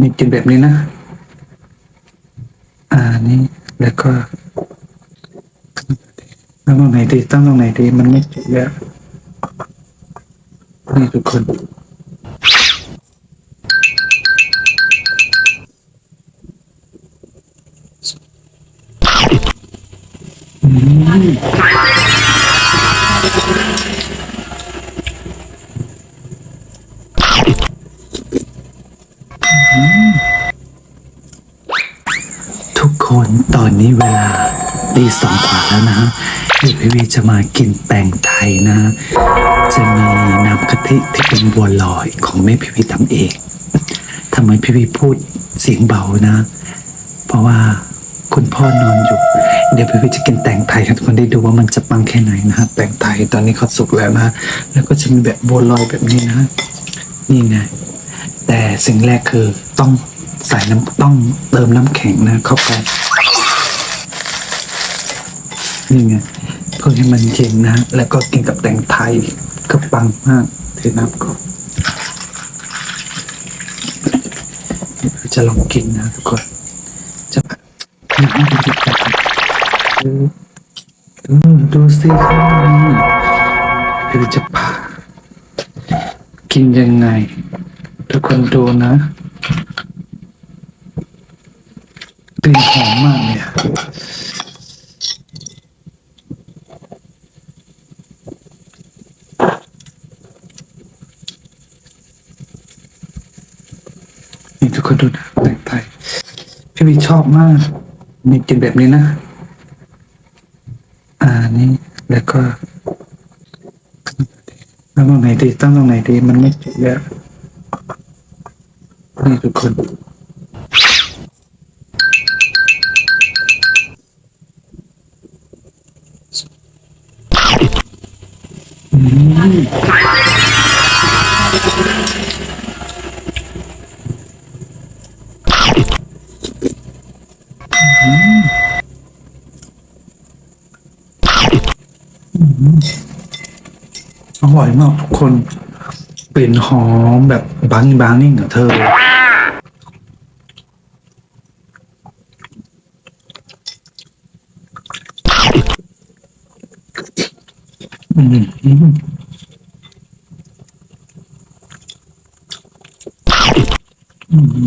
มีกินแบบนี้นะ อ่านี่แล้วก็ตั้งตรงไหนดีตั้งตรงไหนดีมันไม่ติดแล้วนี่ทุกคนอืม คนตอนนี้เวลาตีสองกว่าแล้วนะฮะเดี๋ยวพี่วีจะมากินแตงไทยนะ จะมีน้ำกะทิที่เป็นบัวลอยของแม่พี่วีทำเองทำไมพี่วีพูดเสียงเบานะ เพราะว่าคุณพ่อนอนอยู่ เดี๋ยวพี่วิจะกินแตงไทยให้ทุกคนได้ดูว่ามันจะปังแค่ไหนนะฮะแตงไทยตอนนี้เขาสุกแล้วนะ แล้วก็จะมีแบบบัวลอยแบบนี้นะ นี่ไงแต่สิ่งแรกคือต้อง ใส่น้ำต้องเติมน้ำแข็งนะเข้าไปนี่ไงเพื่อให้มันเย็นนะ แล้วก็กินกับแตงไทยก็ปังมากเทน้ำก่อนจะลองกินนะทุกคน จะอยากให้ดูจิตใจดูดูดูสิครับพี่จะพากินยังไง ทุกคนดูนะก ลิ่นหอมมากเลยอะนี่ทุกคนดูนะแต่งไทย พี่วีชอบมาก มีกินแบบนี้นะ อ่านี่แล้วก็ตั้งตรงไหนดีตั้งตรงไหนดี มันไม่ติดแล้วนี่ทุกคน อืมอร่อยมากทุกคนกลิ่นหอมแบบบางบางนิ่งอะเธอ อืม อร่อ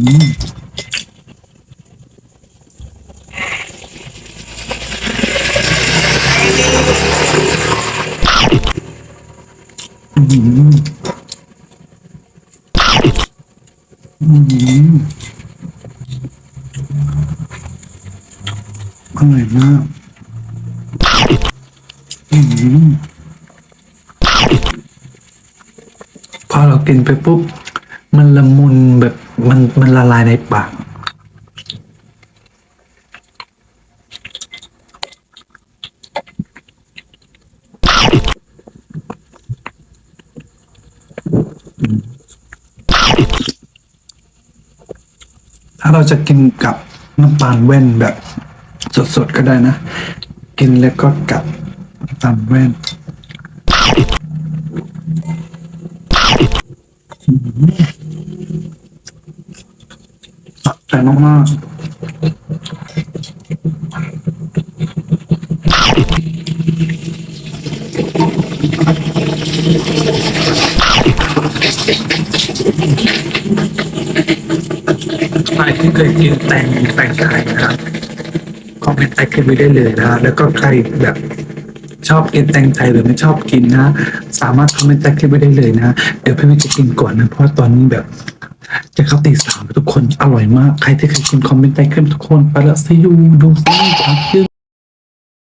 ยมากพอเรากินไปปุ๊บ มันละมุนแบบมันมันละลายในปาก ถ้าเราจะกินกับน้ำตาลแว่นแบบสดๆก็ได้นะ กินแล้วก็กัดน้ำตาลแว่นใจ มากๆใครที่เคยกินแตงแตงไทยนะครับคอมเมนต์ใต้คลิปไว้ได้เลยนะแล้วก็ใครแบบชอบกินแตงไทยหรือไม่ชอบกินนะ สามารถคอมเมนต์ใต้คลิปไว้ได้เลยนะ เดี๋ยวพี่วิจะกินก่อนนะ เพราะว่าตอนนี้แบบ จะเข้าตีสามแล้วทุกคนอร่อยมาก ใครที่เคยกินคอมเมนต์ใต้คลิปทุกคน ไปแล้วซีอูดูซีพักยื